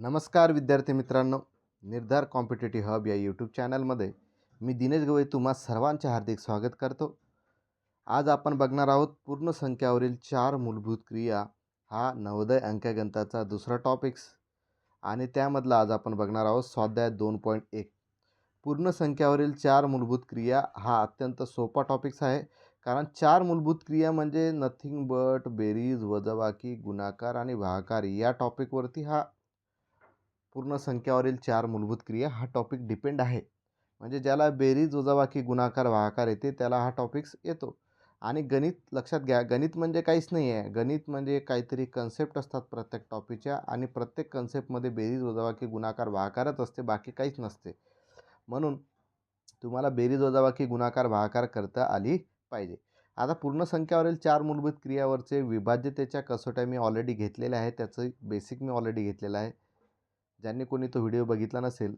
नमस्कार विद्यार्थी मित्रांनो. निर्धार कॉम्पिटेटिव्ह हब या यूट्यूब चॅनलमध्ये मी दिनेश गवई तुम्हा सर्वांचे हार्दिक स्वागत करतो. आज आपण बघणार आहोत पूर्ण संख्यावरील चार मूलभूत क्रिया हा नवोदय अंकगणिताचा दुसरा टॉपिक्स आणि त्यामधला आज आपण बघणार आहोत स्वाध्याय दोन पॉईंट एक. पूर्ण संख्यावरील चार मूलभूत क्रिया हा अत्यंत सोपा टॉपिक्स आहे. कारण चार मूलभूत क्रिया म्हणजे नथिंग बट बेरीज वजाबाकी गुणाकार आणि भागाकार या टॉपिकवरती हा पूर्ण संख्यावरील चार मूलभूत क्रिया हा टॉपिक डिपेंड आहे. म्हणजे ज्याला बेरीज वजाबाकी गुणाकार भागाकार येते त्याला हा टॉपिक्स येतो. आणि गणित लक्षात घ्या गणित म्हणजे काहीच नाही आहे. गणित म्हणजे काहीतरी कन्सेप्ट असतात प्रत्येक टॉपिकच्या आणि प्रत्येक कन्सेप्टमध्ये बेरीज वजाबाकी गुणाकार भागाकारच असते बाकी काहीच नसते. म्हणून तुम्हाला बेरीज वजाबाकी गुणाकार भागाकार करता आली पाहिजे. आता पूर्ण संख्यावरील चार मूलभूत क्रियावरचे विभाज्यतेच्या कसोट्या मी ऑलरेडी घेतलेल्या आहे त्याचं बेसिक मी ऑलरेडी घेतलेलं आहे. ज्यांनी कोणी तो व्हिडिओ बघितला नसेल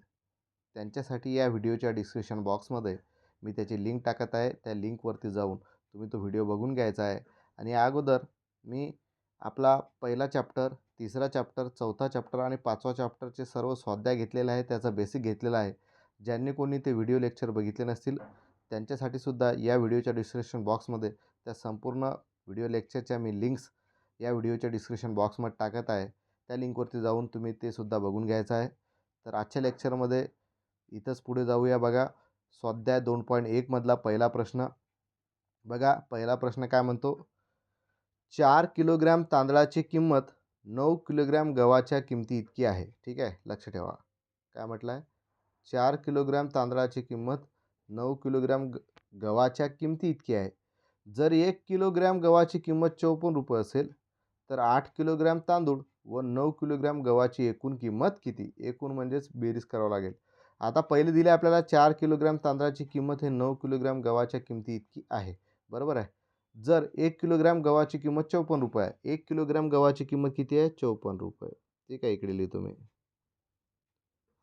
त्यांच्यासाठी या व्हिडिओच्या डिस्क्रिप्शन बॉक्समध्ये मी त्याची लिंक टाकत आहे. त्या लिंकवरती जाऊन तुम्ही तो व्हिडिओ बघून घ्यायचा आहे. आणि या अगोदर मी आपला पहिला चॅप्टर तिसरा चॅप्टर चौथा चॅप्टर आणि पाचवा चॅप्टरचे सर्व स्वाध्याय घेतलेला आहे. त्याचा बेसिक घेतलेला आहे. ज्यांनी कोणी ते व्हिडिओ लेक्चर बघितले नसतील त्यांच्यासाठी सुद्धा या व्हिडिओच्या डिस्क्रिप्शन बॉक्समध्ये त्या संपूर्ण व्हिडिओ लेक्चरच्या मी लिंक्स या व्हिडिओच्या डिस्क्रिप्शन बॉक्समध्ये टाकत आहे. त्या लिंकवरती जाऊन तुम्ही ते सुद्धा बघून घ्यायचं आहे. तर आजच्या लेक्चरमध्ये इथंच पुढे जाऊया बघा. स्वाध्याय दोन पॉईंट एकमधला पहिला प्रश्न. बघा पहिला प्रश्न काय म्हणतो? चार किलोग्रॅम तांदळाची किंमत नऊ किलोग्रॅम गव्हाच्या किमती इतकी आहे. ठीक आहे? लक्ष ठेवा. काय म्हटलं आहे चार किलोग्रॅम तांदळाची किंमत नऊ किलोग्रॅम ग गव्हाच्या किमती इतकी आहे. जर एक किलोग्रॅम गव्हाची किंमत चौपन्न रुपये असेल तर आठ किलोग्रॅम तांदूळ व नऊ किलोग्रॅम गव्हाची एकूण किंमत किती? एकूण म्हणजेच बेरीज करावं लागेल. आता पहिले दिले आपल्याला चार किलोग्रॅम तांदळाची किंमत हे नऊ किलोग्रॅम गव्हाच्या किमती इतकी आहे. बरोबर आहे? जर एक किलोग्रॅम गव्हाची किंमत चौपन्न रुपये आहे. एक किलोग्रॅम गव्हाची किंमत किती आहे? चौपन्न रुपये. ठीक आहे इकडे लिहितो मी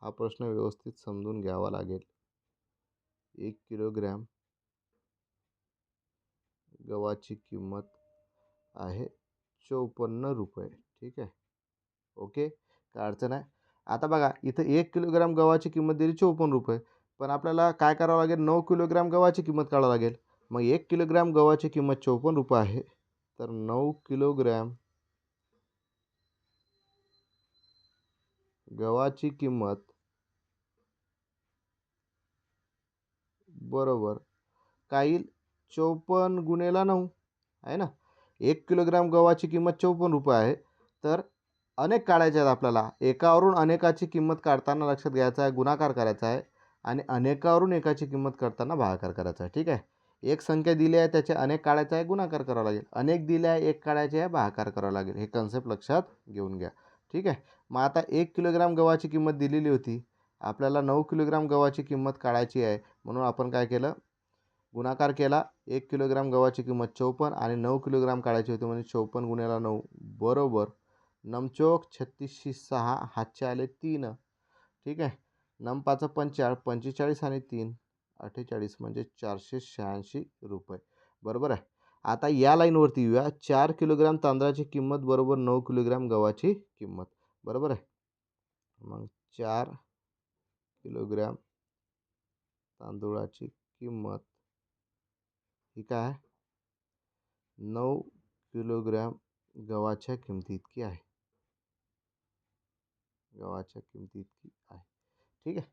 हा प्रश्न व्यवस्थित समजून घ्यावा लागेल. एक किलोग्रॅम गव्हाची किंमत आहे चौपन्न रुपये. ठीक आहे? ओके? काय अडचण आहे? आता बघा इथं एक किलोग्रॅम गव्हाची किंमत दिली चौपन्न रुपये. पण आपल्याला काय करावं लागेल? नऊ किलोग्रॅम गव्हाची किंमत काढावं लागेल. मग एक किलोग्रॅम गव्हाची किंमत चौपन्न रुपये आहे. तर नऊ किलोग्रॅम गव्हाची किंमत बरोबर काय येईल चौपन्न गुणेला नऊ आहे ना? एक किलोग्रॅम गव्हाची किंमत चौपन्न रुपये आहे. तर अनेक काढायचे आहेत आपल्याला. एकावरून अनेकाची किंमत काढताना लक्षात घ्यायचं आहे गुणाकार करायचा आहे आणि अनेकावरून एकाची किंमत काढताना भागाकार करायचा आहे. ठीक आहे? एक संख्या दिली आहे त्याचे अनेक काढायचं आहे गुणाकार करावा लागेल. अनेक दिले आहे एक काढायचे आहे भागाकार करावा लागेल. हे कन्सेप्ट लक्षात घेऊन घ्या. ठीक आहे? मग आता एक किलोग्राम गव्हाची किंमत दिलेली होती. आपल्याला नऊ किलोग्राम गव्हाची किंमत काढायची आहे. म्हणून आपण काय केलं? गुणाकार केला. एक किलोग्राम गव्हाची किंमत चौपन्न आणि नऊ किलोग्राम काढायची होती म्हणजे चौपन्न गुणेला नऊ. बरोबर. नमचोक छत्तीसशे सहा हातचे आले तीन. ठीक आहे? नमपाचं पंचाळ पंचेचाळीस आणि तीन. अठ्ठेचाळीस म्हणजे चारशे शहाऐंशी रुपये. बरोबर आहे? आता या लाईनवरती येऊया. चार किलोग्रॅम तांदळाची किंमत बरोबर नऊ किलोग्रॅम गव्हाची किंमत. बरोबर आहे? मग चार किलोग्रॅम तांदूळाची किंमत. ही काय? आहे नऊ किलोग्रॅम गव्हाच्या किमती इतकी आहे. गव्हाच्या किमती इतकी आहे. ठीक आहे?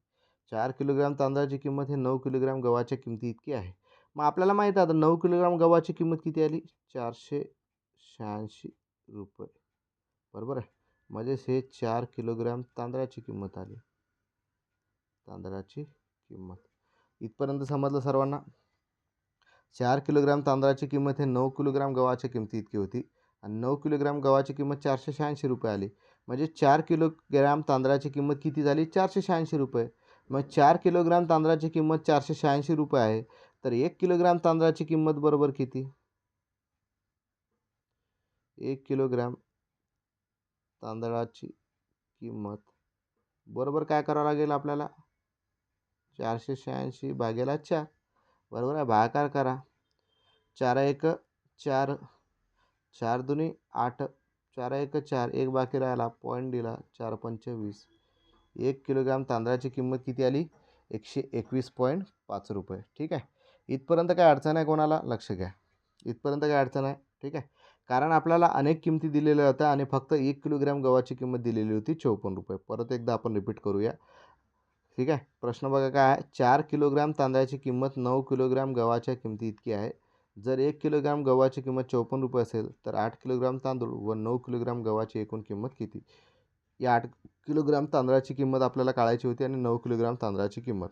चार किलोग्रॅम तांदळाची किंमत हे नऊ किलोग्रॅम गव्हाच्या किमती इतकी आहे. मग आपल्याला माहीत आहे आता नऊ किलोग्राम गव्हाची किंमत किती आली? चारशे शहाऐंशी रुपये. बरोबर आहे? म्हणजेच हे चार किलोग्रॅम तांदळाची किंमत आली. तांदळाची किंमत. इथपर्यंत समजलं सर्वांना? चार किलोग्रॅम तांदळाची किंमत हे नऊ किलोग्रॅम गव्हाच्या किमती इतकी होती. आणि नऊ किलोग्रॅम गव्हाची किंमत चारशे शहाऐंशी रुपये आली. म्हणजे चार किलोग्रॅम तांदळाची किंमत किती झाली? चारशे शहाऐंशी रुपये. मग चार किलोग्रॅम तांदळाची किंमत चारशे शहाऐंशी रुपये आहे. तर एक किलोग्रॅम तांदळाची किंमत बरोबर किती? एक किलोग्रॅम तांदळाची किंमत. बरोबर काय करावं लागेल आपल्याला? चारशे शहाऐंशी भागेला चार. बरोबर आहे? भागाकार करा. चार एक चार चार दुनी आठ चार एक चार एक बाकी राहिला. पॉईंट दिला. चार पंचवीस एक किलोग्राम तांदळाची किंमत किती आली? एकशे एकवीस पॉईंट पाच रुपये. ठीक आहे? इथपर्यंत काय अडचण आहे कोणाला? लक्ष घ्या. इथपर्यंत काय अडचण आहे? ठीक आहे? कारण आपल्याला अनेक किमती दिलेल्या होत्या आणि फक्त एक किलोग्रॅम गव्हाची किंमत दिलेली होती चौपन्न रुपये. परत एकदा आपण रिपीट करूया. ठीक आहे? प्रश्न बघा काय आहे? चार किलोग्रॅम तांदळाची किंमत नऊ किलोग्रॅम गव्हाच्या किमती इतकी आहे. जर एक किलोग्राम गव्हाची किंमत चौपन्न रुपये असेल तर आठ किलोग्राम तांदूळ व नऊ किलोग्राम गव्हाची एकूण किंमत किती? या आठ किलोग्राम तांदळाची किंमत आपल्याला काढायची होती आणि नऊ किलोग्राम तांदळाची किंमत.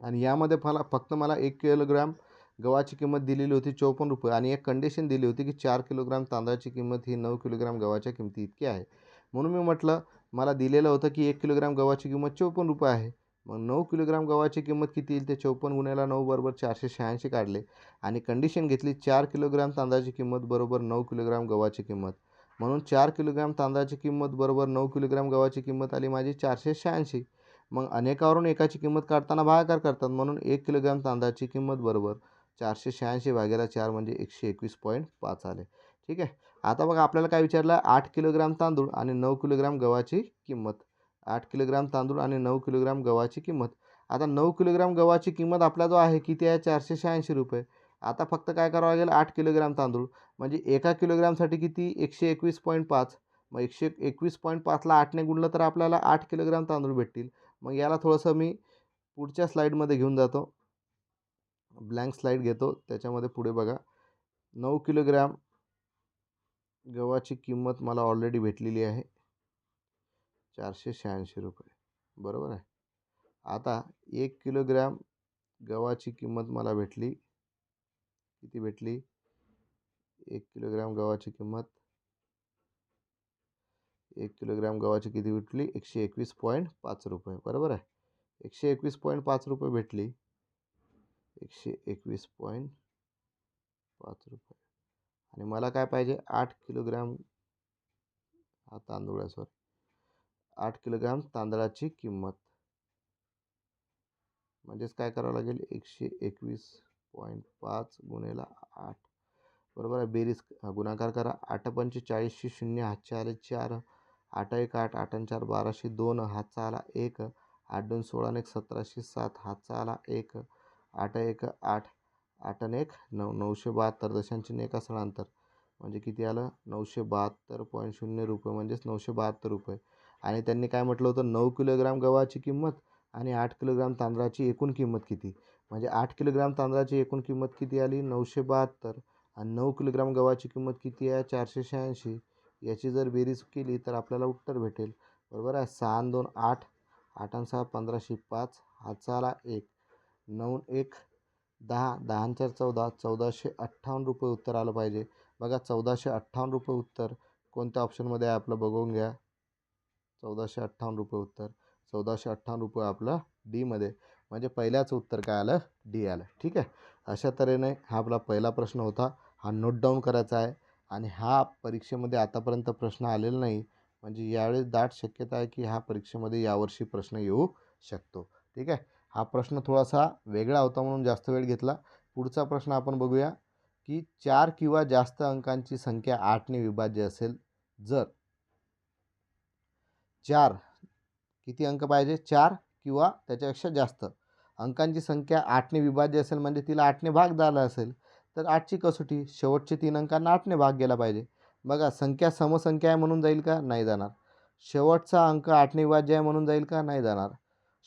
आणि यामध्ये मला फक्त मला एक किलोग्राम गव्हाची किंमत दिलेली होती चौपन्न रुपये आणि एक कंडिशन दिली होती की चार किलोग्राम तांदळाची किंमत ही नऊ किलोग्राम गव्हाच्या किमती इतकी आहे. म्हणून मी म्हटलं मला दिलेलं होतं की एक किलोग्राम गव्हाची किंमत चौपन्न रुपये आहे. मग नऊ किलोग्राम गव्हाची किंमत किती येईल? ते चौपन्न गुन्ह्याला नऊ बरोबर चारशे शहाऐंशी काढले. आणि कंडिशन घेतली चार किलोग्राम तांदळाची किंमत बरोबर नऊ किलोग्राम गव्हाची किंमत. म्हणून चार किलोग्राम तांदळाची किंमत बरोबर नऊ किलोग्राम गव्हाची किंमत आली माझी चारशे शहाऐंशी. मग अनेकावरून एकाची किंमत काढताना भागाकार करतात. म्हणून एक किलोग्राम तांदळाची किंमत बरोबर चारशे शहाऐंशी भागेला चार म्हणजे एकशे एकवीस पॉईंट पाच आले. ठीक आहे? आता बघा आपल्याला काय विचारलं? आठ किलोग्राम तांदूळ आणि नऊ किलोग्राम गव्हाची किंमत. आठ किलोग्राम तांदूळ आणि नऊ किलोग्राम गव्हाची किंमत. आता नऊ किलोग्राम गव्हाची किंमत आपला जो आहे किती आहे? चारशे शहाऐंशी रुपये. आता फक्त काय करावं लागेल? आठ किलोग्राम तांदूळ. म्हणजे एका किलोग्रामसाठी किती? एकशे एकवीस पॉईंट पाच. मग एकशे एकवीस पॉईंट पाचला आठने गुणलं तर आपल्याला आठ किलोग्राम तांदूळ भेटतील. मग याला थोडंसं मी पुढच्या स्लाईडमध्ये घेऊन जातो. ब्लँक स्लाईड घेतो. त्याच्यामध्ये पुढे बघा. नऊ किलोग्राम गव्हाची किंमत मला ऑलरेडी भेटलेली आहे. चारशे शहाऐंशी रुपये. बरोबर आहे? आता एक किलोग्रॅम गव्हाची किंमत मला भेटली. किती भेटली? एक किलोग्रॅम गव्हाची किंमत. एक किलोग्रॅम गव्हाची किती भेटली? एकशे एकवीस पॉईंट पाच रुपये. बरोबर आहे? एकशे एकवीस पॉईंट पाच रुपये भेटली. एकशे एकवीस पॉईंट पाच रुपये. आणि मला काय पाहिजे? आठ किलोग्रॅम हा तांदूळ आहे सॉरी. आठ किलोग्राम तांदळाची किंमत. म्हणजेच काय करावं लागेल? एकशे एकवीस पॉईंट पाच गुणेला आठ. बरोबर आहे? बेरीज गुणाकार करा. आठ पंचे चाळीसशे शून्य हातशे आले चार. आठ एक आठ आठ आणि चार बाराशे दोन हातचा आला एक. आठ दोन सोळा एक सतराशे सात हातचा आला एक. आठ एक आठ. आठ आणि एक नऊ नऊशे बहात्तर. दशांची एका स्थळांतर म्हणजे किती आलं? नऊशे बहात्तर पॉईंट शून्य रुपये म्हणजेच नऊशे बहात्तर रुपये. आणि त्यांनी काय म्हटलं होतं? नऊ किलोग्राम गव्हाची किंमत आणि आठ किलोग्राम तांदळाची एकूण किंमत किती? म्हणजे आठ किलोग्राम तांदळाची एकूण किंमत किती आली? नऊशे बहात्तर. आणि नऊ किलोग्राम गव्हाची किंमत किती आहे? चारशे शहाऐंशी. याची जर बेरीज केली तर आपल्याला उत्तर भेटेल. बरोबर आहे? सहा दोन आठ. आठ आणि सहा पंधराशे पाच. हातचा आला एक. नऊ एक दहा. दहा चार चौदा. चौदाशे अठ्ठावन्न रुपये उत्तर आलं पाहिजे. बघा चौदाशे अठ्ठावन्न रुपये उत्तर कोणत्या ऑप्शनमध्ये आहे आपलं बघून घ्या. चौदाशे अठ्ठावन्न रुपये उत्तर चौदाशे अठ्ठावन्न रुपये आपलं डीमध्ये म्हणजे पहिल्याचं उत्तर काय आलं? डी आलं. ठीक आहे? अशा तऱ्हेने हा आपला पहिला प्रश्न होता. हा नोट डाऊन करायचा आहे. आणि हा परीक्षेमध्ये आतापर्यंत प्रश्न आलेला नाही. म्हणजे यावेळेस दाट शक्यता आहे की हा परीक्षेमध्ये यावर्षी प्रश्न येऊ शकतो. ठीक आहे? हा प्रश्न थोडासा वेगळा होता म्हणून जास्त वेळ घेतला. पुढचा प्रश्न आपण बघूया की चार किंवा जास्त अंकांची संख्या आठने विभाज्य असेल. जर चार. किती अंक पाहिजे? चार किंवा त्याच्यापेक्षा जास्त. अंकांची संख्या आठने विभाज्य असेल म्हणजे तिला आठने भाग झाला असेल तर आठची कसोटी? शेवटचे तीन अंकांना आठने भाग गेला पाहिजे. बघा संख्या समसंख्या आहे म्हणून जाईल का? नाही जाणार. शेवटचा अंक आठने विभाज्य आहे म्हणून जाईल का? नाही जाणार.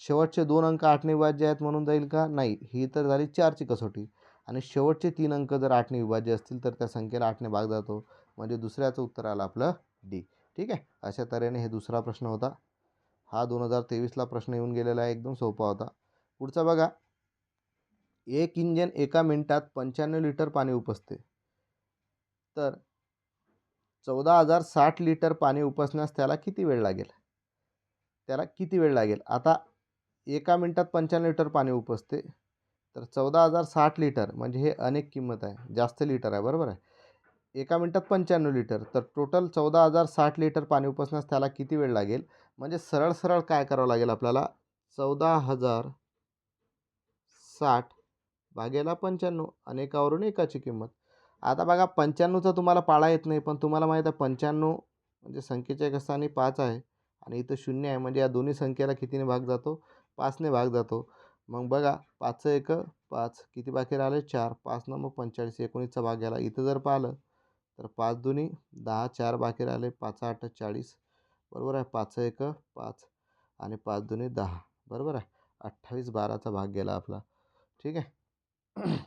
शेवटचे दोन अंक आठने विभाज्य आहेत म्हणून जाईल का? नाही. ही तर झाली चारची कसोटी. आणि शेवटचे तीन अंक जर आठने विभाज्य असतील तर त्या संख्येला आठने भाग जातो. म्हणजे दुसऱ्याचं उत्तर आलं आपलं डी. ठीक आहे? अशा तऱ्हेने हे दुसरा प्रश्न होता. हा दोन हजार तेवीसला प्रश्न येऊन गेलेला आहे एकदम सोपा होता. पुढचा बघा. एक इंजन एका मिनिटात पंच्याण्णव लिटर पाणी उपसते. तर चौदा हजार साठ लिटर पाणी उपसण्यास त्याला किती वेळ लागेल? त्याला किती वेळ लागेल? आता एका मिनिटात पंच्याण्णव लिटर पाणी उपसते. तर चौदा हजार साठ लिटर म्हणजे हे अनेक किंमत आहे. जास्त लिटर आहे बरोबर आहे? एका मिनटात पंच्याण्णव लिटर. तर टोटल चौदा हजार साठ लिटर पाणी उपसण्यास त्याला किती वेळ लागेल? म्हणजे सरळ सरळ काय करावं लागेल आपल्याला? चौदा हजार साठ भागेला पंच्याण्णव अनेकावरून एकाची किंमत. आता बघा पंच्याण्णवचा तुम्हाला पाळा येत नाही पण तुम्हाला माहीत आहे पंच्याण्णव म्हणजे संख्येच्या एक स्थानी पाच आहे आणि इथं शून्य आहे. म्हणजे या दोन्ही संख्येला कितीने भाग जातो? पाचने भाग जातो. मग बघा पाचचं एक पाच किती बाकी राहिले? चार. पाच नंबर पंचेचाळीस एकोणीसचा भाग घ्यायला इथं जर पाहिलं तर पाच दोन्ही दहा चार बाकी राहिले पाच आठ चाळीस. बरोबर आहे पाच एक पाच. आणि पाच दोन्ही दहा. बरोबर आहे अठ्ठावीस बाराचा भाग गेला आपला. ठीक आहे.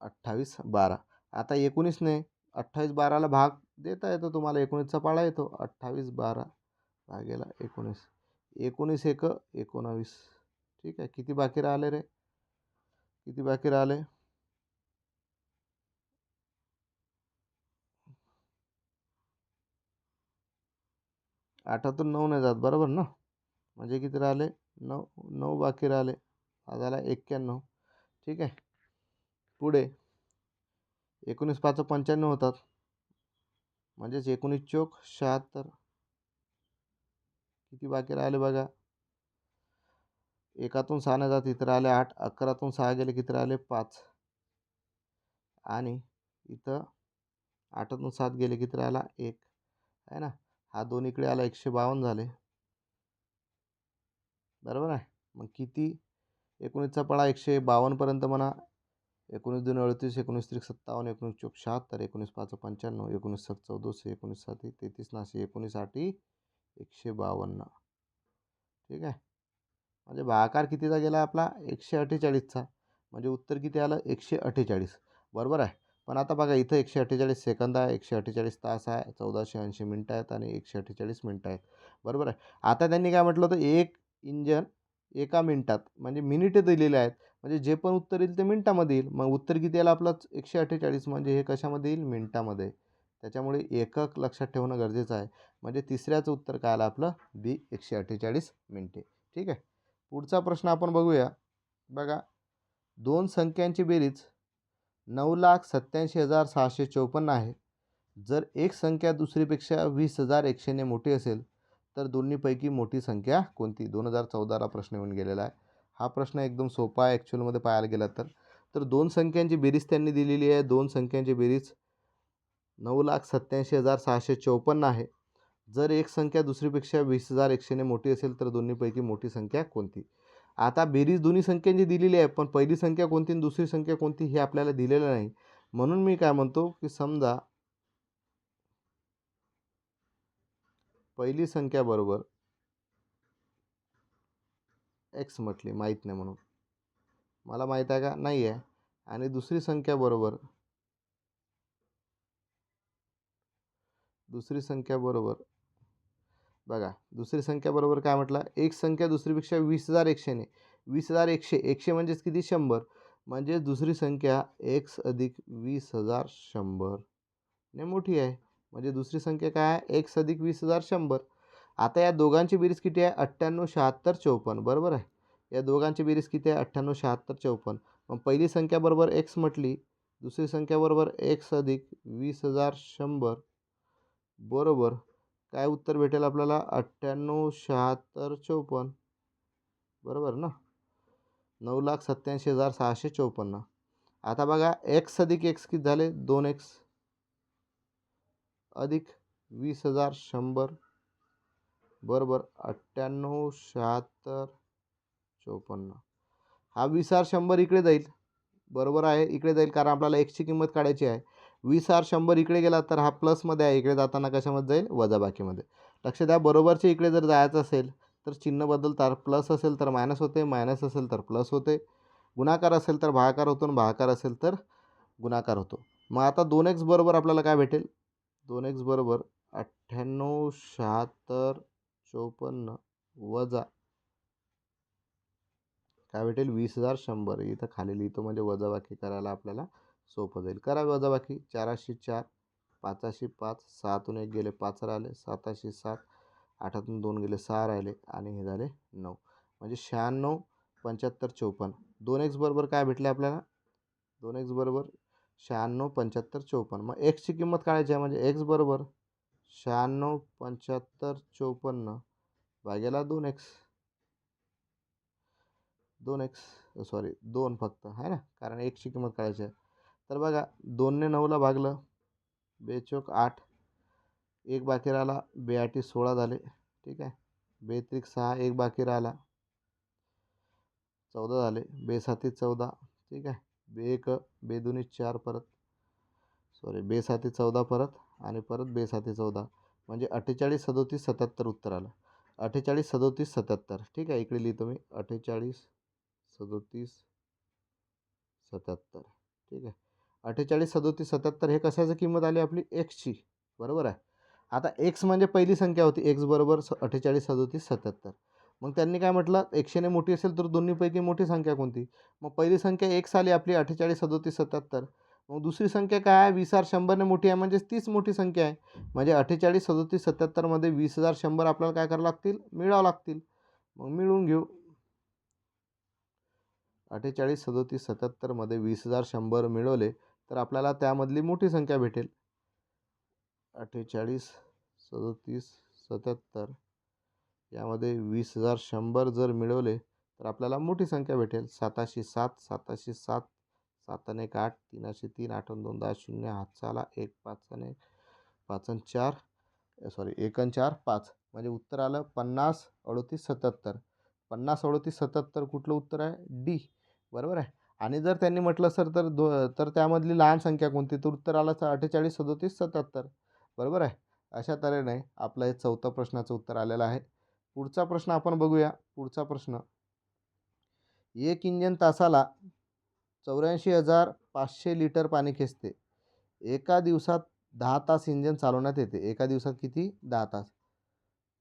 अठ्ठावीस बारा. आता एकोणीसने अठ्ठावीस बाराला भाग देता येतो तुम्हाला. एकोणीसचा पाळा येतो. अठ्ठावीस बारा भागेला एकोणीस. एकोणीस एक एकोणावीस. ठीक आहे किती बाकी राहिले रे? किती बाकी राहिले? आठातून नऊ नाही जात बरोबर ना? म्हणजे किती राहिले? नऊ नऊ बाकी राहिले. हा झाला एक्क्याण्णव. ठीक आहे. पुढे. एकोणीस पाच पंच्याण्णव होतात. म्हणजेच एकोणीस चोक शहात्तर. किती बाकी राहिले बघा? एकातून सहा नाही जात इथं राहिले आठ. अकरातून सहा गेले किती राहिले? पाच. आणि इथं आठातून सात गेले किती राहिला? एक. आहे ना? हा दोन इकडे आला एकशे बावन्न झाले. बरोबर आहे? मग किती? एकोणीसचा पळा एकशे बावन्नपर्यंत म्हणा. एकोणीस दोन अडतीस एकोणीस त्रिक सत्तावन्न एकोणीस चोक शहात्तर एकोणीस पाच पंच्याण्णव एकोणीस सात चौदोशे एकोणीस साती तेहतीस नाशे एकोणीस आठी एकशे बावन्न. ठीक आहे? म्हणजे भाकार कितीचा गेला आपला? एकशे अठ्ठेचाळीसचा. म्हणजे उत्तर किती आलं? एकशे अठ्ठेचाळीस. बरोबर आहे? पण आता बघा इथं एकशे अठ्ठेचाळीस सेकंद आहे एकशे अठ्ठेचाळीस तास आहे चौदाशे ऐंशी मिनटं आहेत आणि एकशे अठ्ठेचाळीस मिनटं आहेत. बरोबर आहे? आता त्यांनी काय म्हटलं होतं? एक इंजन एका मिनटात म्हणजे मिनिटे दिलेले आहेत. म्हणजे जे पण उत्तर येईल ते मिनटामध्ये येईल. मग उत्तर किती आलं आपलं? एकशे अठ्ठेचाळीस म्हणजे हे कशामध्ये येईल? मिनटामध्ये त्याच्यामुळे एकक लक्षात ठेवणं गरजेचं आहे. म्हणजे तिसऱ्याचं उत्तर काय आलं आपलं? बी एकशे अठ्ठेचाळीस मिनटे. ठीक आहे? पुढचा प्रश्न आपण बघूया. बघा दोन संख्यांची बेरीज. नऊ लाख सत्याऐंशी हजार सहाशे चौपन्न आहे. जर एक संख्या दुसरीपेक्षा वीस हजार एकशेने मोठी असेल तर दोन्हीपैकी मोठी संख्या कोणती? दोन हजार चौदाला प्रश्न येऊन गेलेला आहे. हा प्रश्न एकदम सोपा आहे. ॲक्च्युअलमध्ये पाहायला गेला तर. तर दोन संख्यांची बेरीज त्यांनी दिलेली आहे. दोन संख्यांची बेरीज नऊ लाख सत्याऐंशी हजार सहाशे चौपन्न आहे. जर एक संख्या दुसरीपेक्षा वीस हजार एकशेने मोठी असेल तर दोन्हीपैकी मोठी संख्या कोणती? आता बेरीज दोन्ही संख्यांची दिलेली आहे पण पहिली संख्या कोणती आणि दुसरी संख्या कोणती हे आपल्याला दिलेलं नाही. म्हणून मी काय म्हणतो की समजा पहिली संख्या बरोबर एक्स म्हटली माहीत नाही म्हणून. मला माहीत आहे का? नाही आहे. आणि दुसरी संख्या बरोबर दुसरी संख्या बरोबर बघा दुसरी संख्या बरोबर काय म्हटलं? एक संख्या दुसरीपेक्षा वीस हजार एकशेने वीस हजार एकशे. एकशे म्हणजेच किती? शंभर. म्हणजेच दुसरी संख्या एक्स अधिक वीस हजार शंभर ने मोठी आहे. म्हणजे दुसरी संख्या काय आहे? एक्स अधिक वीस हजार शंभर. आता या दोघांची बेरीज किती आहे? अठ्ठ्याण्णव शहात्तर चौपन्न. बरोबर आहे? या दोघांची बेरीज किती आहे? अठ्ठ्याण्णव शहात्तर चौपन्न. मग पहिली संख्या बरोबर एक्स म्हटली. दुसरी संख्या बरोबर एक्स अधिक वीस हजार शंभर. बरोबर. काय उत्तर भेटेल आपल्याला? अठ्ठ्याण्णव शहात्तर चौपन्न. बरोबर ना? नऊ लाख सत्याऐंशी हजार सहाशे चौपन्न. आता बघा एक्स अधिक एक्स किती झाले? दोन एक्स अधिक वीस हजार शंभर. बरोबर अठ्ठ्याण्णव शहात्तर चौपन्न. हा वीस हजार शंभर इकडे जाईल. बरोबर आहे इकडे जाईल कारण आपल्याला एक्सची किंमत काढायची आहे. वीस हजार शंभर इकडे गेला तर हा प्लसमध्ये आहे. इकडे जाताना कशामध्ये जाईल? वजाबाकीमध्ये लक्ष द्या बरोबरचे इकडे जर जायचं असेल तर चिन्ह बदलतात प्लस असेल तर मायनस होते मायनस असेल तर प्लस होते. गुणाकार असेल तर भागाकार होतो आणि भागाकार असेल तर गुणाकार होतो. मग आता दोन एक्स बरोबर आपल्याला काय भेटेल? दोन एक्स बरोबर अठ्ठ्याण्णव शहात्तर चोपन्न वजा काय भेटेल? वीस हजार शंभर. इथं खाली लिहितो म्हणजे वजाबाकी करायला आपल्याला सोपं जाईल. करा वजाबाकी. चाराशे चार पाचाशे पाच सहातून एक गेले पाच राहिले साताशे सात आठातून दोन गेले सहा राहिले आणि हे झाले नऊ. म्हणजे शहाण्णव पंच्याहत्तर चौपन्न. दोन एक्स बरोबर काय भेटले आपल्याला? दोन एक्स बरोबर शहाण्णव पंच्याहत्तर चौपन्न. मग एक्सची किंमत काढायची आहे म्हणजे एक्स बरोबर शहाण्णव पंच्याहत्तर चौपन्न भाग्याला दोन एक्स दोन एक्स सॉरी दोन फक्त. आहे ना? कारण एकची किंमत काढायची आहे. तर बघा दोनने नऊला भागलं. बेचोक आठ. एक बाकी राहिला बेआठी सोळा झाले. ठीक आहे. बेत्रिक सहा एक बाकी राहिला. चौदा झाले. बेसाती चौदा. ठीक आहे. बे एक बेदुनी चार परत. सॉरी बेसाती चौदा परत आणि परत बेसाती चौदा. म्हणजे अठ्ठेचाळीस सदोतीस सत्याहत्तर उत्तर आलं. अठ्ठेचाळीस सदोतीस सत्याहत्तर. ठीक आहे इकडे लिहितो मी. अठ्ठेचाळीस सदोतीस सत्याहत्तर. ठीक आहे. अठ्ठेचाळीस सदोतीस सत्याहत्तर हे कशाची किंमत आली आपली? एक्सची बरोबर आहे? आता एक्स म्हणजे पहिली संख्या होती. एक्स बरोबर स अठ्ठेचाळीस सदोतीस सत्याहत्तर. मग त्यांनी काय म्हटलं? एकशेने मोठी असेल तर दोन्हीपैकी मोठी संख्या कोणती? मग पहिली संख्या एक्स आली आपली अठ्ठेचाळीस सदोतीस सत्याहत्तर. मग दुसरी संख्या काय आहे? वीस हजार शंभरने मोठी आहे म्हणजेच तीच मोठी संख्या आहे. म्हणजे अठ्ठेचाळीस सदोतीस सत्याहत्तरमध्ये वीस हजार शंभर आपल्याला काय करावं लागतील? मिळावं लागतील. मग मिळवून घेऊ. अठ्ठेचाळीस सदोतीस सत्याहत्तरमध्ये वीस हजार शंभर मिळवले. तर आपल्याला त्यामधली मोठी संख्या भेटेल. अठ्ठेचाळीस सदतीस सत्याहत्तर यामध्ये वीस हजार शंभर जर मिळवले तर आपल्याला मोठी संख्या भेटेल. साताशे सात साताशे सात साताने एक आठ तीनाशे तीन आठन दोन दहा शून्य हातचा आला एक पाचने पाचन चार सॉरी एकन चार पाच. म्हणजे उत्तर आलं पन्नास अडोतीस सत्याहत्तर. पन्नास अडोतीस सत्याहत्तर कुठलं उत्तर आहे? डी. बरोबर आहे? आणि जर त्यांनी म्हटलं सर तर दो तर त्यामधली लहान संख्या कोणती? तर उत्तर आलं तर अठ्ठेचाळीस सदोतीस सत्याहत्तर. बरोबर आहे? अशा तऱ्हेने आपलं हे चौथं प्रश्नाचं उत्तर आलेलं आहे. पुढचा प्रश्न आपण बघूया. पुढचा प्रश्न. एक इंजन तासाला चौऱ्याऐंशी हजार पाचशे लिटर पाणी खेचते. एका दिवसात दहा तास इंजन चालवण्यात येते. एका दिवसात किती? दहा तास.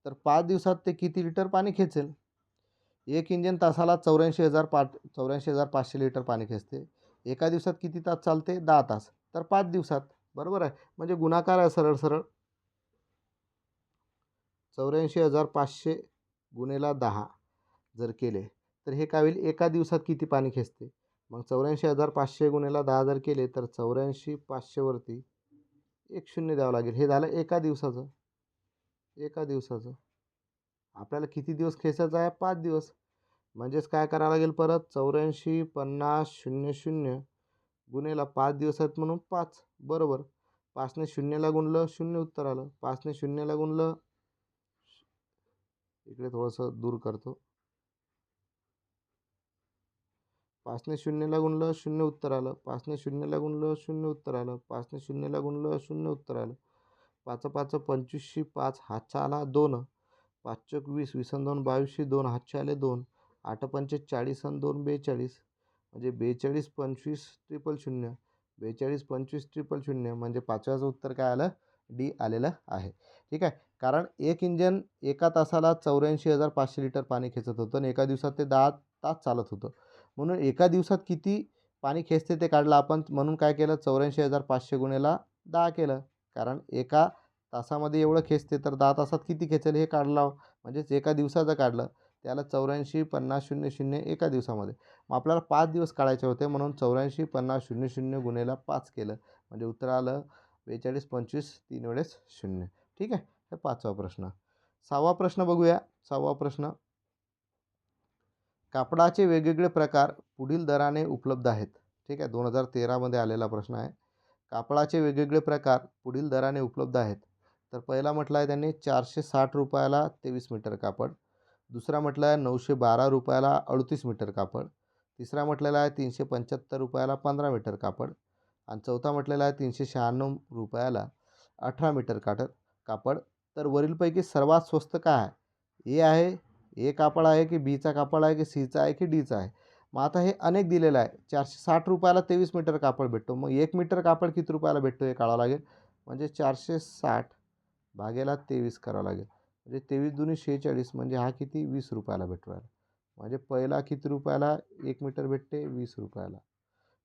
तर पाच दिवसात ते किती लिटर पाणी खेचेल? एक इंजन तासाला चौऱ्याऐंशी हजार पाच चौऱ्याऐंशी हजार पाचशे लिटर पाणी खेचते. एका दिवसात किती तास चालते? दहा तास. तर पाच दिवसात. बरोबर आहे? म्हणजे गुणाकार आहे सरळ सरळ. चौऱ्याऐंशी हजार पाचशे गुणेला दहा जर केले तर हे काय होईल? एका दिवसात किती पाणी खेचते? मग चौऱ्याऐंशी हजार पाचशे गुणेला दहा जर केले तर चौऱ्याऐंशी पाचशेवरती एक शून्य द्यावं लागेल. हे झालं एका दिवसाचं. एका दिवसाचं. आपल्याला किती दिवस खेचायचं आहे? पाच दिवस. म्हणजेच काय करावं लागेल परत? चौऱ्याऐंशी पन्नास शून्य शून्य गुणेला पाच दिवस आहेत म्हणून पाच. बरोबर. पाचने शून्यला गुणलं शून्य उत्तर आलं. पाचने शून्यला गुणलं इकडे थोडंसं दूर करतो. पाचने शून्यला गुणलं शून्य उत्तर आलं. पाचने शून्यला गुणलं शून्य उत्तर आलं. पाचने शून्यला गुणलं शून्य उत्तर आलं. पाच पाच पंचवीसशे पाच हातचा आला दोन. पाच चोक वीस वीसन दोन बावीसशे दोन हातचे आले दोन. आठ पंचे चाळीस आणि दोन बेचाळीस. म्हणजे बेचाळीस पंचवीस ट्रिपल शून्य. बेचाळीस पंचवीस ट्रिपल शून्य म्हणजे पाचव्याचं उत्तर काय आलं? डी आलेलं आहे. ठीक आहे? कारण एक इंजन एका तासाला चौऱ्याऐंशी हजार पाचशे लिटर पाणी खेचत होतं आणि एका दिवसात ते दहा तास चालत होतं. म्हणून एका दिवसात किती पाणी खेचते ते काढलं आपण? म्हणून काय केलं? चौऱ्याऐंशी हजार पाचशे गुणेला दहा केलं. कारण एका तासामध्ये एवढं खेचते तर दहा तासात किती खेचेल हे काढलं. म्हणजेच एका दिवसाचं काढलं. त्याला चौऱ्याऐंशी पन्नास शून्य शून्य एका दिवसामध्ये. मग आपल्याला पाच दिवस काढायचे होते म्हणून चौऱ्याऐंशी पन्नास शून्य शून्य गुणेला पाच केलं. म्हणजे उत्तर आलं बेचाळीस पंचवीस तीन वेळेस शून्य. ठीक आहे? हे पाचवा प्रश्न. सहावा प्रश्न बघूया. सहावा प्रश्न. कापडाचे वेगवेगळे प्रकार पुढील दराने उपलब्ध आहेत. ठीक आहे? दोन हजार तेरामध्ये आलेला प्रश्न आहे. कापडाचे वेगवेगळे प्रकार पुढील दराने उपलब्ध आहेत. तर पहिला म्हटलं आहे त्यांनी चारशे साठ रुपयाला तेवीस मीटर कापड. दुसरा म्हटलं आहे नऊशे बारा रुपयाला अडतीस मीटर कापड. तिसरा म्हटलेला आहे तीनशे पंच्याहत्तर रुपयाला पंधरा मीटर कापड. आणि चौथा म्हटलेला आहे तीनशे शहाण्णव रुपयाला अठरा मीटर काट कापड. तर वरीलपैकी सर्वात स्वस्त काय आहे? ए आहे ए कापड आहे की बीचा कापड आहे की सीचा आहे की डीचा आहे? मग आता हे अनेक दिलेलं आहे. चारशे साठ रुपयाला तेवीस मीटर कापड भेटतो. मग एक मीटर कापड किती रुपयाला भेटतो हे काढावं लागेल? म्हणजे चारशे साठ भागेला तेवीस करावं लागेल. म्हणजे तेवीस दुनी शेहेचाळीस म्हणजे हा किती? वीस रुपयाला भेटू राहिला म्हणजे पहिला किती रुपयाला? एक मीटर भेटते वीस रुपयाला.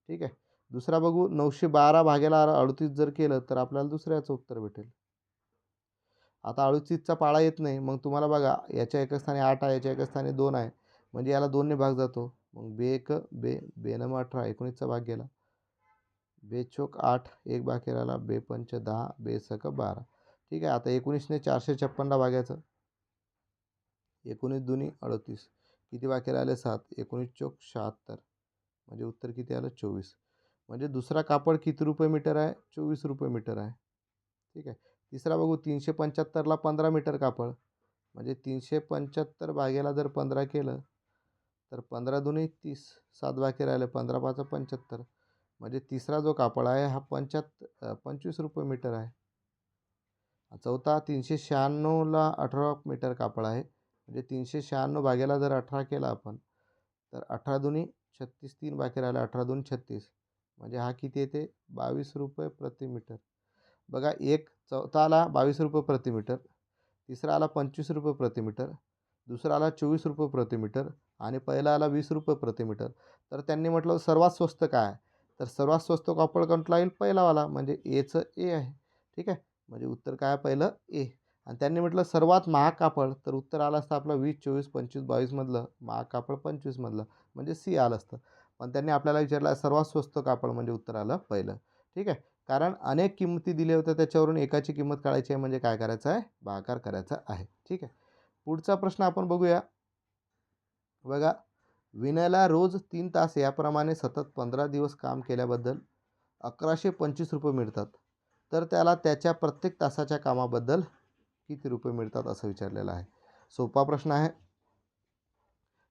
ठीक आहे? दुसरा बघू नऊशे बारा भागेला अडतीस जर केलं तर आपल्याला दुसऱ्याचं उत्तर भेटेल. आता अडतीसचा पाळा येत नाही. मग तुम्हाला बघा याच्या एका स्थानी आठ आहे याच्या एका स्थानी दोन आहे. म्हणजे याला दोनने भाग जातो. मग बे एक बे बेनम अठरा एकोणीसचा भाग गेला. बे चोक आठ एक बाकी राहिला बे पंच दहा बे सक बारा. ठीक आहे. आता एकोणीसने चारशे छप्पनला भागायचं एकोणीस दुनी अडतीस. किती बाकी राहिले? सात. एकोणीस चोक शहात्तर. म्हणजे उत्तर किती आलं? चोवीस. म्हणजे दुसरा कापड किती रुपये मीटर आहे? चोवीस रुपये मीटर आहे. ठीक आहे. तिसरा बघू. तीनशे पंच्याहत्तरला पंधरा मीटर कापड. म्हणजे तीनशे पंच्याहत्तर भाग्याला जर पंधरा केलं तर पंधरा दोन्ही तीस. सात बाकी राहिले. पंधरा पाच पंच्याहत्तर. म्हणजे तिसरा जो कापड आहे हा पंच्याहत्तर पंचवीस रुपये मीटर आहे. चौथा तीनशे शहाण्णवला अठरा मीटर कापड आहे. म्हणजे तीनशे शहाण्णव भाग्याला जर अठरा केला आपण तर अठरा दुनी छत्तीस तीन बाकी राहिले अठरा दोन छत्तीस. म्हणजे हा किती येते? बावीस रुपये प्रति मीटर. बघा एक चौथा आला बावीस रुपये प्रति मीटर तिसरा आला पंचवीस रुपये प्रति मीटर दुसरा आला चोवीस रुपये प्रति मीटर आणि पहिला आला वीस रुपये प्रति मीटर. तर त्यांनी म्हटलं सर्वात स्वस्त काय? तर सर्वात स्वस्त कापड कंटला येईल पहिलावाला म्हणजे एचं ए आहे. ठीक आहे? म्हणजे उत्तर काय पहिलं? ए. आणि त्यांनी म्हटलं सर्वात महाग कापड तर उत्तर आलं असतं आपलं वीस चोवीस पंचवीस बावीसमधलं महाग कापड पंचवीसमधलं म्हणजे सी आलं असतं. पण त्यांनी आपल्याला विचारलं सर्वात स्वस्त कापड? म्हणजे उत्तर आलं पहिलं. ठीक आहे? कारण अनेक किंमती दिल्या होत्या त्याच्यावरून एकाची किंमत काढायची आहे म्हणजे काय करायचं आहे? भागाकार करायचा आहे. ठीक आहे? पुढचा प्रश्न आपण बघूया. बघा. विनयला रोज तीन तास याप्रमाणे सतत पंधरा दिवस काम केल्याबद्दल अकराशे पंचवीस रुपये मिळतात. तर त्याला त्याच्या प्रत्येक तासाच्या कामाबद्दल किती रुपये मिळतात असं विचारलेलं आहे. सोपा प्रश्न आहे.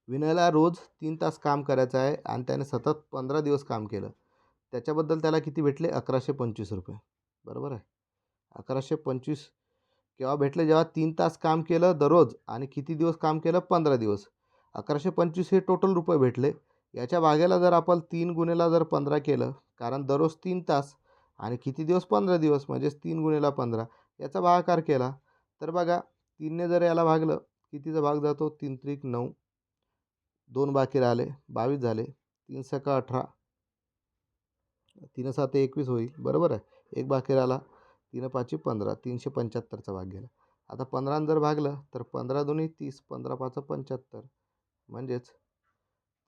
विनयला रोज तीन तास काम करायचं आहे आणि त्याने सतत पंधरा दिवस काम केलं. त्याच्याबद्दल त्याला किती भेटले? अकराशे पंचवीस रुपये. बरोबर आहे. अकराशे पंचवीस केव्हा भेटले? जेव्हा तीन तास काम केलं दररोज आणि किती दिवस काम केलं? पंधरा दिवस. अकराशे पंचवीस हे टोटल रुपये भेटले. याच्या भागेला जर आपण तीन गुन्हेला जर पंधरा केलं कारण दररोज तीन तास आणि किती दिवस? पंधरा दिवस म्हणजेच तीन गुणेला पंधरा. याचा भागाकार केला. तर बघा तीनने जर याला भागलं कितीचा भाग जातो? तीन त्रिक नऊ. दोन बाकी राहिले बावीस झाले. तीन सका अठरा. तीन सात एकवीस होईल. बरोबर आहे? एक बाकी राहिला तीन पाचशे पंधरा. तीनशे पंच्याहत्तरचा भाग गेला. आता पंधरानं जर भागलं तर पंधरा दोन्ही तीस पंधरा पाच पंच्याहत्तर. म्हणजेच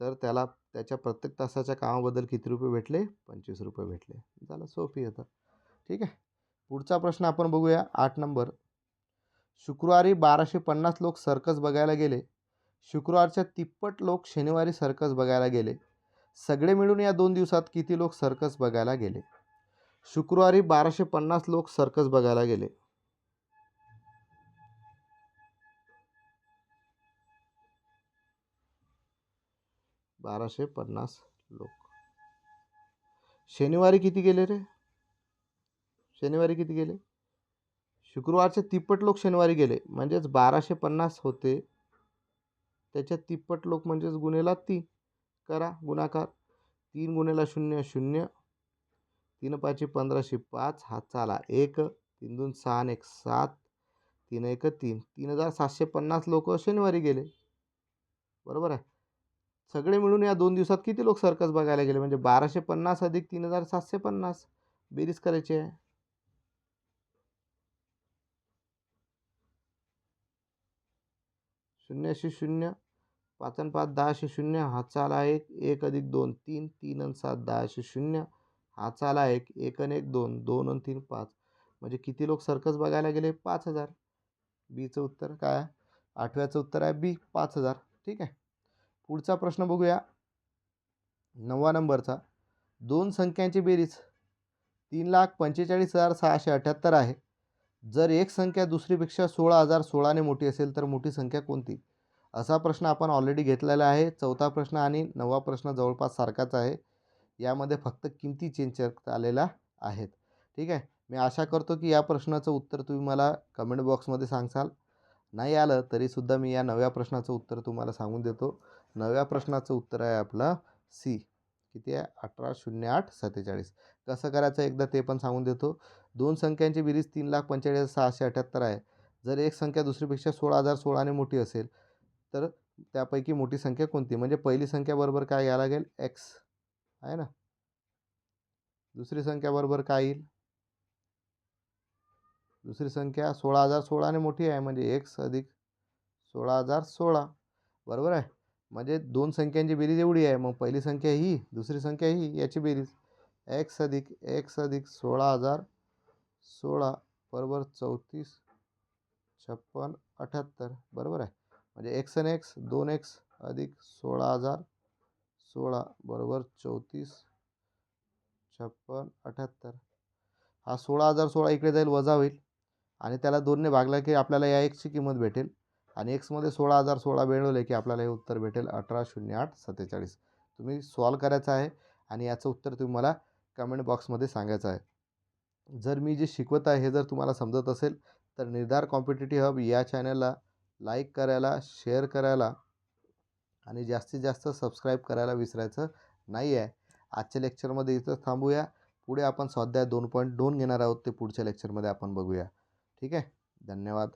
तर त्याला त्याच्या प्रत्येक तासाच्या कामाबद्दल किती रुपये भेटले? पंचवीस रुपये भेटले. झालं सोपी होतं ठीक आहे. पुढचा प्रश्न आपण बघूया. आठ नंबर. शुक्रवारी बाराशे पन्नास लोक सर्कस बघायला गेले. शुक्रवारच्या तिप्पट लोक शनिवारी सर्कस बघायला गेले. सगळे मिळून या दोन दिवसात किती लोक सर्कस बघायला गेले? शुक्रवारी बाराशे पन्नास लोक सर्कस बघायला गेले. बाराशे पन्नास लोक. शनिवारी किती गेले रे? शनिवारी किती गेले? शुक्रवारचे तिप्पट लोक शनिवारी गेले. म्हणजेच बाराशे पन्नास होते. त्याच्या तिप्पट लोक म्हणजेच गुन्हेला तीन. करा गुणाकार. तीन गुन्हेला शून्य शून्य. तीन पाचशे पंधराशे पाच. हातचा आला एक तीन दोन सहा आणि एक सात. तीन एक तीन. तीन हजार सातशे पन्नास लोक शनिवारी गेले. बरोबर आहे? सगळे मिळून या दोन दिवसात किती लोक सर्कस बघायला गेले? म्हणजे बाराशे पन्नास अधिक तीन हजार सातशे पन्नास. बेरीज करायची आहे. शून्याशे शून्य पाच आणि पाच दहाशे शून्य हा आला एक एक अधिक दोन तीन तीन आणि सात दहाशे शून्य हा चाला एक एक आणि एक दोन दोन आणि तीन पाच. म्हणजे किती लोक सर्कस बघायला गेले? पाच हजार. बीचं उत्तर काय आठव्याचं उत्तर आहे बी पाच हजार. ठीक आहे? पुढचा प्रश्न बघूया. नववा नंबरचा. दोन संख्यांची बेरीज. तीन लाख पंचेचाळीस हजार सहाशे अठ्याहत्तर आहे. जर एक संख्या दुसरीपेक्षा सोळा हजार सोळाने मोठी असेल तर मोठी संख्या कोणती? असा प्रश्न आपण ऑलरेडी घेतलेला आहे. चौथा प्रश्न आणि नववा प्रश्न जवळपास सारखाच आहे. यामध्ये फक्त किमती चेंज आलेल्या आहेत. ठीक आहे? मी आशा करतो की या प्रश्नाचं उत्तर तुम्ही मला कमेंट बॉक्समध्ये सांगसाल. नाही आलं तरीसुद्धा मी या नव्या प्रश्नाचं उत्तर तुम्हाला सांगून देतो. नव्या प्रश्नाचं उत्तर आहे आपलं सी किती आहे? अठरा शून्य आठ सत्तेचाळीस. कसं करायचं? एकदा ते पण सांगून देतो. दोन संख्यांची बेरीज तीन लाख पंचेचाळीस सहाशे अठ्याहत्तर आहे. जर एक संख्या दुसरीपेक्षा सोळा हजार सोळाने मोठी असेल तर त्यापैकी मोठी संख्या कोणती? म्हणजे पहिली संख्या बरोबर काय घ्यायला लागेल? एक्स आहे ना? दुसरी संख्या बरोबर काय येईल? दुसरी संख्या सोळा हजार सोळाने मोठी आहे. म्हणजे एक्स अधिक सोळा हजार सोळा. बरोबर आहे? म्हणजे दोन संख्यांची बेरीज एवढी आहे मग पहिली संख्या ही दुसरी संख्या ही याची बेरीज. एक्स अधिक एक्स अधिक सोळा हजार सोळा बरोबर चौतीस छप्पन अठ्याहत्तर बरोबर आहे. म्हणजे एक्स आणि एक्स दोन एक्स अधिक सोळा हजार सोळा बरोबर चौतीस छप्पन अठ्याहत्तर. हा सोळा हजार सोळा इकडे जाईल वजा होईल. आणि त्याला दोनने भागला की आपल्याला या एक्सची किंमत भेटेल. आणि एक्समध्ये सोळा हजार सोळा मिळवले की आपल्याला हे उत्तर भेटेल अठरा शून्य आठ सत्तेचाळीस. तुम्ही सॉल्व करायचं आहे आणि याचं उत्तर तुम्ही मला कमेंट बॉक्समध्ये सांगायचं आहे. जर मी जे शिकवत आहे हे जर तुम्हाला समजत असेल तर निर्धार कॉम्पिटेटिव्ह हब या चॅनलला लाईक करायला शेअर करायला आणि जास्तीत जास्त सबस्क्राईब करायला विसरायचं नाही आहे. आजच्या लेक्चरमध्ये इथं थांबूया. पुढे आपण स्वाध्याय दोन पॉईंट दोन घेणार आहोत. ते पुढच्या लेक्चरमध्ये आपण बघूया. ठीक आहे? धन्यवाद.